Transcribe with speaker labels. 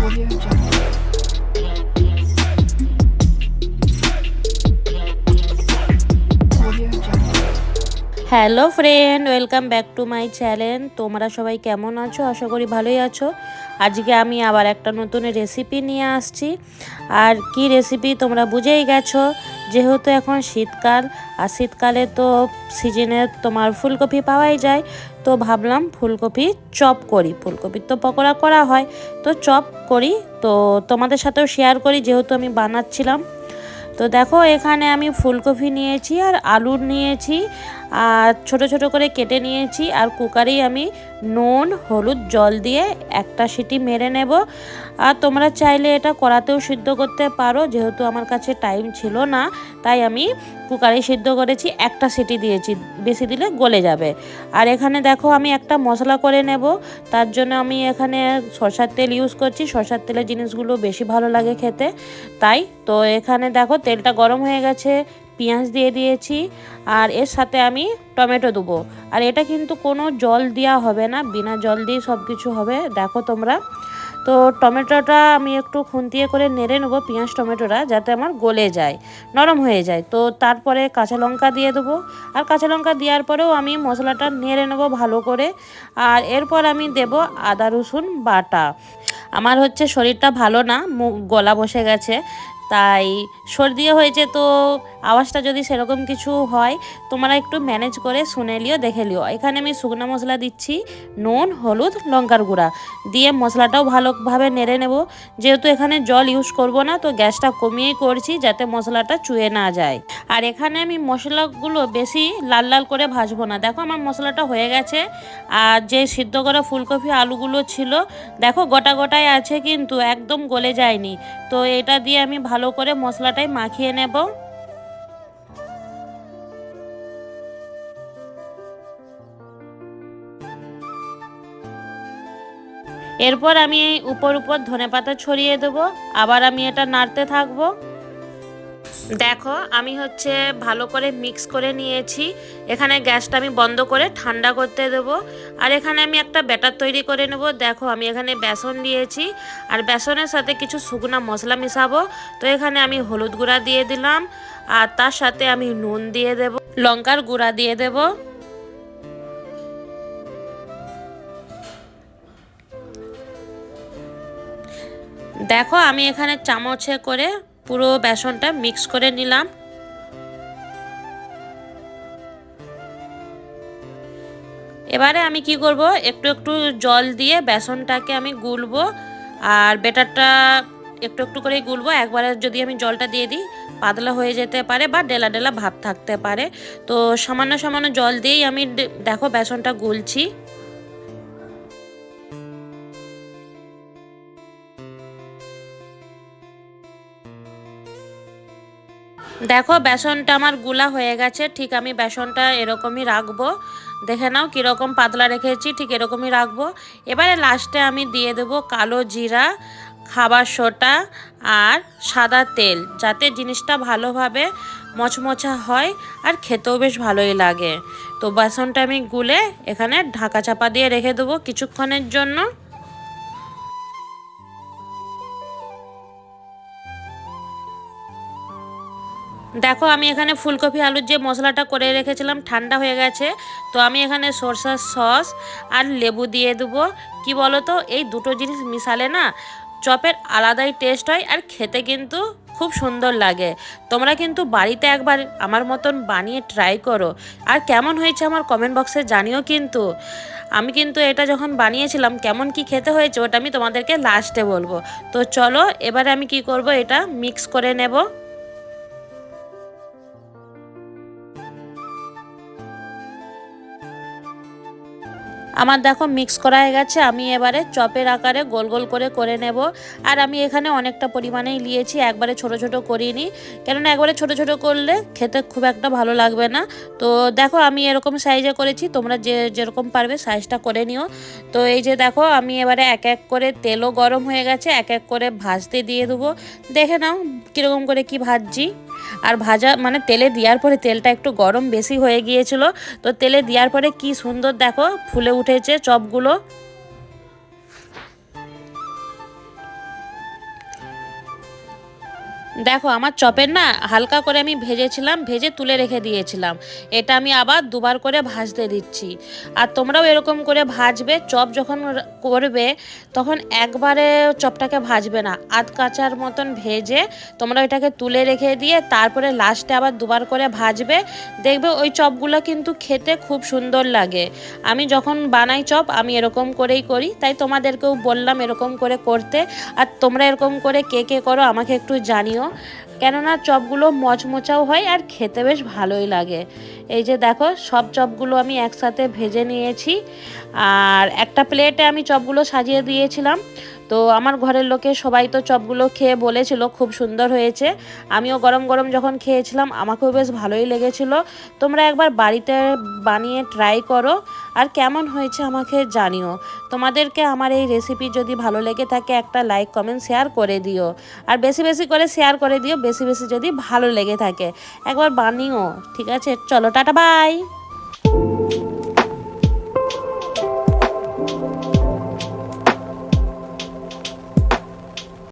Speaker 1: Audio Jungle.
Speaker 2: Hello friend, welcome back to my channel. তোমরা সবাই কেমন আছো? আশা করি ভালোই আছো। আজকে আমি আবার একটা নতুন রেসিপি নিয়ে আসছি। আর কি রেসিপি তোমরা বুঝেই গেছো? যেহেতু এখন শীতকাল, আর শীতকালে তো সিজনে তোমার ফুলকপি পাওয়াই যায়, তো ভাবলাম ফুলকপি চপ করি। ফুলকপির তো পকোড়া করা হয়, তো চপ করি। তো তোমাদের সাথেও শেয়ার করি, যেহেতু আমি বানাচ্ছিলাম। তো দেখো, এখানে আমি ফুলকপি নিয়েছি আর আলু নিয়েছি। আর ছোট ছোট করে কেটে নিয়েছি আর কুকারেই আমি নুন, হলুদ, জল দিয়ে একটা সিটি মেরে নেব। আর তোমরা চাইলে এটা করাতেও সিদ্ধ করতে পারো, যেহেতু আমার কাছে টাইম ছিল না, তাই আমি কুকারে সিদ্ধ করেছি, একটা সিটি দিয়েছি, বেশি দিলে গলে যাবে। আর এখানে দেখো আমি একটা মশলা করে নেব, তার জন্য আমি এখানে সরষার তেল ইউজ করছি, সরষার তেলের জিনিসগুলো বেশি ভালো লাগে খেতে। তাই তো এখানে দেখো তেলটা গরম হয়ে গেছে পেঁয়াজ দিয়ে দিয়েছি আর এর সাথে আমি টমেটো দেবো। আর এটা কিন্তু কোনো জল দেওয়া হবে না, বিনা জল দিয়ে সব কিছু হবে। দেখো তোমরা। তো টমেটোটা আমি একটু খুন্তিয়ে করে নেড়ে নেব পেঁয়াজ টমেটোটা যাতে আমার গলে যায়, নরম হয়ে যায়। তো তারপরে কাঁচা লঙ্কা দিয়ে দেবো। আর কাঁচা লঙ্কা দেওয়ার পরেও আমি মশলাটা নেড়ে নেব ভালো করে। আর এরপর আমি দেব আদা রসুন বাটা। আমার হচ্ছে শরীরটা ভালো না গলা বসে গেছে। তাই সর্দিও হয়েছে তো আওয়াজটা যদি সেরকম কিছু হয়, তোমরা একটু ম্যানেজ করে শুনে লিও, দেখে লিও। এখানে আমি শুকনো মশলা দিচ্ছি, নুন, হলুদ, লঙ্কার গুঁড়া। দিয়ে মশলাটাও ভালোভাবে নেড়ে নেব। যেহেতু এখানে জল ইউজ করব না, তো গ্যাসটা কমিয়েই করছি যাতে মশলাটা চুয়ে না যায়। আর এখানে আমি মশলাগুলো বেশি লাল লাল করে ভাজবো না। দেখো আমার মশলাটা হয়ে গেছে। আর যে সিদ্ধ করা ফুলকপি আলুগুলো ছিল, দেখো গোটা গোটায় আছে কিন্তু একদম গলে যায়নি। তো এটা দিয়ে আমি ভালো করে মশলাটাই মাখিয়ে নেব। এরপর আমি উপর উপর ধনেপাতা ছড়িয়ে দেবো। আবার আমি এটা নাড়তে থাকব। দেখো, আমি হচ্ছে ভালো করে মিক্স করে নিয়েছি। এখানে গ্যাসটা আমি বন্ধ করে ঠান্ডা করতে দেবো। আর এখানে আমি একটা ব্যাটার তৈরি করে নেব। দেখো, আমি এখানে বেসন দিয়েছি। আর বেসনের সাথে কিছু শুকনা মশলা মিশাবো। তো এখানে আমি হলুদ গুঁড়া দিয়ে দিলাম। আর তার সাথে আমি নুন দিয়ে দেব। লঙ্কার গুঁড়া দিয়ে দেবো। দেখো, আমি এখানে চামচে করে পুরো বেসনটা মিক্স করে নিলাম। এবারে আমি কি করব? একটু একটু জল দিয়ে বেসনটাকে আমি গুলবো আর বেটারটা একটু একটু করে গুলবো। একবারে যদি আমি জলটা দিয়ে দিই, পাতলা হয়ে যেতে পারে বা ডেলা ডেলা ভাব থাকতে পারে। তো সামান্য সামান্য জল দিয়েই আমি দেখো বেসনটা গুলছি। দেখো, বেসনটা আমারগুলা হয়ে গেছে। ঠিক আমি বেসনটা এরকমই রাখব। দেখে নাও কীরকম পাতলা রেখেছি, ঠিক এরকমই রাখব। এবারে লাস্টে আমি দিয়ে দেবো কালো জিরা, খাবার সোটা আর সাদা তেল, যাতে জিনিসটা ভালোভাবে মচমচা হয় আর খেতেও বেশ ভালোই লাগে। তো বেসনটা আমি গুলে এখানে ঢাকা চাপা দিয়ে রেখে দেবো কিছুক্ষণের জন্য। দেখো, আমি এখানে ফুলকপি, আলুর যে মশলাটা করে রেখেছিলাম, ঠান্ডা হয়ে গেছে। তো আমি এখানে সরষার সস আর লেবু দিয়ে দেবো। কি বলো তো এই দুটো জিনিস মিশালে না, চপের আলাদাই টেস্ট হয় আর খেতে কিন্তু খুব সুন্দর লাগে। তোমরা কিন্তু বাড়িতে একবার আমার মতন বানিয়ে ট্রাই করো। আর কেমন হয়েছে আমার কমেন্ট বক্সে জানিও কিন্তু। আমি কিন্তু এটা যখন বানিয়েছিলাম, কেমন কি খেতে হয়েছে ওটা আমি তোমাদেরকে লাস্টে বলব। তো চলো, এবারে আমি কি করব, এটা মিক্স করে নেব। আমার দেখো মিক্স করা হয়ে গেছে, আমি এবারে চপের আকারে গোল গোল করে করে নেব। আর আমি এখানে অনেকটা পরিমাণেই নিয়েছি, একবারে ছোট ছোট করিনি। কেননা একবারে ছোট ছোট করলে খেতে খুব একটা ভালো লাগবে না। তো দেখো আমি এরকম সাইজে করেছি, তোমরা যে যেরকম পারবে সাইজটা করে নিও। তো এই যে দেখো, আমি এবারে এক এক করে তেলও গরম হয়ে গেছে, এক এক করে ভাজতে দিয়ে দেবো। দেখে নাও কীরকম করে কি ভাজছি। আর ভাজা মানে তেলে দেওয়ার পরে তেলটা একটু গরম বেশি হয়ে গিয়েছিল, তো তেলে দেওয়ার পরে কি সুন্দর দেখো, ফুলে উঠেছে চপগুলো দেখো, আমার চপের না হালকা করে আমি ভেজেছিলাম, ভেজে তুলে রেখে দিয়েছিলাম। এটা আমি আবার দুবার করে ভাজতে দিচ্ছি। আর তোমরাও এরকম করে ভাজবে, চপ যখন করবে, তখন একবারে চপটাকে ভাজবে না। আধ কাঁচার মতন ভেজে তোমরা ওইটাকে তুলে রেখে দিয়ে তারপরে লাস্টে আবার দুবার করে ভাজবে। দেখবে ওই চপগুলো কিন্তু খেতে খুব সুন্দর লাগে। আমি যখন বানাই চপ, আমি এরকম করেই করি। তাই তোমাদেরকেও বললাম এরকম করে করতে। আর তোমরা এরকম করে কে কে করো আমাকে একটু জানিও। কেননা চপগুলো মচমচাও হয় আর খেতে বেশ ভালোই লাগে। এই যে দেখো, সব চপগুলো আমি একসাথে ভেজে নিয়েছি। আর একটা প্লেটে আমি চপগুলো সাজিয়ে দিয়েছিলাম। তো আমার ঘরের লোকে সবাই তো চপগুলো খেয়ে বলেছিল, খুব সুন্দর হয়েছে। আমিও গরম গরম যখন খেয়েছিলাম, আমাকেও বেশ ভালোই লেগেছিল। তোমরা একবার বাড়িতে বানিয়ে ট্রাই করো, আর কেমন হয়েছে আমাকে জানিও। তোমাদেরকে আমার এই রেসিপি যদি ভালো লেগে থাকে, একটা লাইক কমেন্ট শেয়ার করে দিও। আর বেশি বেশি করে শেয়ার করে দিও, বেশি বেশি যদি ভালো লেগে থাকে। একবার বানিও, ঠিক আছে? চলো, টাটা বাই